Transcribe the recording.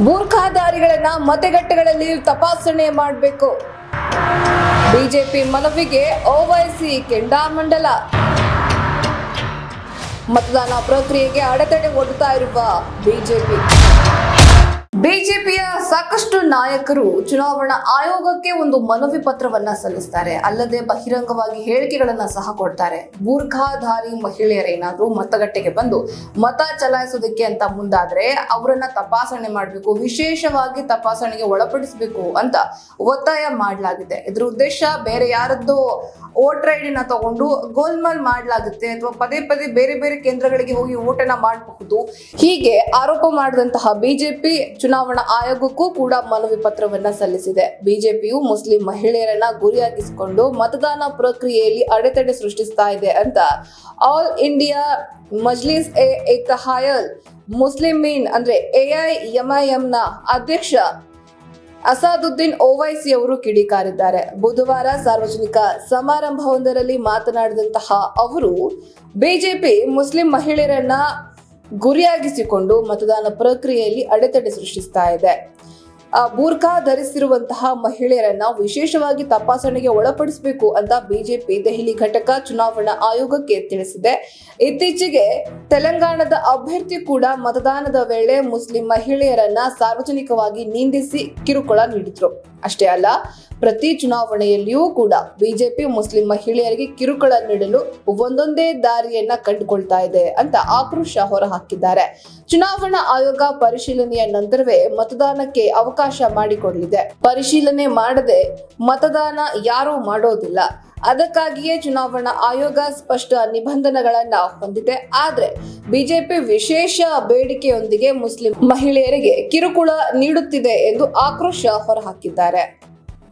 ಬೂರ್ಖಾಧಾರಿಗಳನ್ನ ಮತಗಟ್ಟೆಗಳಲ್ಲಿ ತಪಾಸಣೆ ಮಾಡಬೇಕು. ಬಿಜೆಪಿ ಮನವಿಗೆ ಓವೈಸಿ ಕೆಂಡಾಮಂಡಲ. ಮತದಾನ ಪ್ರಕ್ರಿಯೆಗೆ ಅಡೆತಡೆ ಒಡ್ಡುತ್ತಾ ಇರುವ ಬಿಜೆಪಿ. ಬಿಜೆಪಿಯ ಸಾಕಷ್ಟು ನಾಯಕರು ಚುನಾವಣಾ ಆಯೋಗಕ್ಕೆ ಒಂದು ಮನವಿ ಪತ್ರವನ್ನ ಸಲ್ಲಿಸ್ತಾರೆ. ಅಲ್ಲದೆ ಬಹಿರಂಗವಾಗಿ ಹೇಳಿಕೆಗಳನ್ನ ಸಹ ಕೊಡ್ತಾರೆ. ಬೂರ್ಖಾಧಾರಿ ಮಹಿಳೆಯರೇನಾದ್ರೂ ಮತಗಟ್ಟೆಗೆ ಬಂದು ಮತ ಚಲಾಯಿಸೋದಕ್ಕೆ ಅಂತ ಮುಂದಾದ್ರೆ ಅವರನ್ನ ತಪಾಸಣೆ ಮಾಡಬೇಕು, ವಿಶೇಷವಾಗಿ ತಪಾಸಣೆಗೆ ಒಳಪಡಿಸಬೇಕು ಅಂತ ಒತ್ತಾಯ ಮಾಡಲಾಗಿದೆ ಇದ್ರ ಉದ್ದೇಶ ಬೇರೆ ಯಾರದ್ದು ವೋಟರ್ ಐಡಿನ ತಗೊಂಡು ಗೋಲ್ಮಾಲ್ ಮಾಡಲಾಗುತ್ತೆ ಅಥವಾ ಪದೇ ಪದೇ ಬೇರೆ ಬೇರೆ ಕೇಂದ್ರಗಳಿಗೆ ಹೋಗಿ ಓಟನ ಮಾಡಬಹುದು. ಹೀಗೆ ಆರೋಪ ಮಾಡಿದಂತಹ ಬಿಜೆಪಿ ಚುನಾವಣಾ ಆಯೋಗಕ್ಕೂ ಕೂಡ ಮನವಿ ಪತ್ರವನ್ನ ಸಲ್ಲಿಸಿದೆ. ಬಿಜೆಪಿಯು ಮುಸ್ಲಿಂ ಮಹಿಳೆಯರನ್ನ ಗುರಿಯಾಗಿಸಿಕೊಂಡು ಮತದಾನ ಪ್ರಕ್ರಿಯೆಯಲ್ಲಿ ಅಡೆತಡೆ ಸೃಷ್ಟಿಸ್ತಾ ಇದೆ ಅಂತ. ಆಲ್ ಇಂಡಿಯಾ ಮಜ್ಲಿಸ್ ಎ ಇತ್ತಹಾಯಲ್ ಮುಸ್ಲಿಮೀನ್ ಅಂದ್ರೆ ಎಐಎಂಐಎಂ ನ ಅಧ್ಯಕ್ಷ ಅಸಾದುದ್ದೀನ್ ಓವೈಸಿ ಅವರು ಕಿಡಿಕಾರಿದ್ದಾರೆ. ಬುಧವಾರ ಸಾರ್ವಜನಿಕ ಸಮಾರಂಭವೊಂದರಲ್ಲಿ ಮಾತನಾಡಿದಂತಹ ಅವರು, ಬಿಜೆಪಿ ಮುಸ್ಲಿಂ ಮಹಿಳೆಯರನ್ನ ಗುರಿಯಾಗಿಸಿಕೊಂಡು ಮತದಾನ ಪ್ರಕ್ರಿಯೆಯಲ್ಲಿ ಅಡೆತಡೆ ಸೃಷ್ಟಿಸ್ತಾ ಇದೆ. ಆ, ಬೂರ್ಖಾ ಧರಿಸಿರುವಂತಹ ಮಹಿಳೆಯರನ್ನ ವಿಶೇಷವಾಗಿ ತಪಾಸಣೆಗೆ ಒಳಪಡಿಸಬೇಕು ಅಂತ ಬಿಜೆಪಿ ದೆಹಲಿ ಘಟಕ ಚುನಾವಣಾ ಆಯೋಗಕ್ಕೆ ತಿಳಿಸಿದೆ. ಇತ್ತೀಚೆಗೆ ತೆಲಂಗಾಣದ ಅಭ್ಯರ್ಥಿ ಕೂಡ ಮತದಾನದ ವೇಳೆ ಮುಸ್ಲಿಂ ಮಹಿಳೆಯರನ್ನ ಸಾರ್ವಜನಿಕವಾಗಿ ನಿಂದಿಸಿ ಕಿರುಕುಳ ನೀಡಿದ್ರು. ಅಷ್ಟೇ ಅಲ್ಲ, ಪ್ರತಿ ಚುನಾವಣೆಯಲ್ಲಿಯೂ ಕೂಡ ಬಿಜೆಪಿ ಮುಸ್ಲಿಂ ಮಹಿಳೆಯರಿಗೆ ಕಿರುಕುಳ ನೀಡಲು ಒಂದೊಂದೇ ದಾರಿಯನ್ನ ಕಂಡುಕೊಳ್ತಾ ಇದೆ ಅಂತ ಆಕ್ರೋಶ ಹೊರಹಾಕಿದ್ದಾರೆ. ಚುನಾವಣಾ ಆಯೋಗ ಪರಿಶೀಲನೆಯ ನಂತರವೇ ಮತದಾನಕ್ಕೆ ಅವಕಾಶ ಮಾಡಿಕೊಡಲಿದೆ. ಪರಿಶೀಲನೆ ಮಾಡದೆ ಮತದಾನ ಯಾರೂ ಮಾಡೋದಿಲ್ಲ. ಅದಕ್ಕಾಗಿಯೇ ಚುನಾವಣಾ ಆಯೋಗ ಸ್ಪಷ್ಟ ನಿಬಂಧನೆಗಳನ್ನ ಹೊಂದಿದೆ. ಆದ್ರೆ ಬಿಜೆಪಿ ವಿಶೇಷ ಬೇಡಿಕೆಯೊಂದಿಗೆ ಮುಸ್ಲಿಂ ಮಹಿಳೆಯರಿಗೆ ಕಿರುಕುಳ ನೀಡುತ್ತಿದೆ ಎಂದು ಆಕ್ರೋಶ ಹೊರಹಾಕಿದ್ದಾರೆ.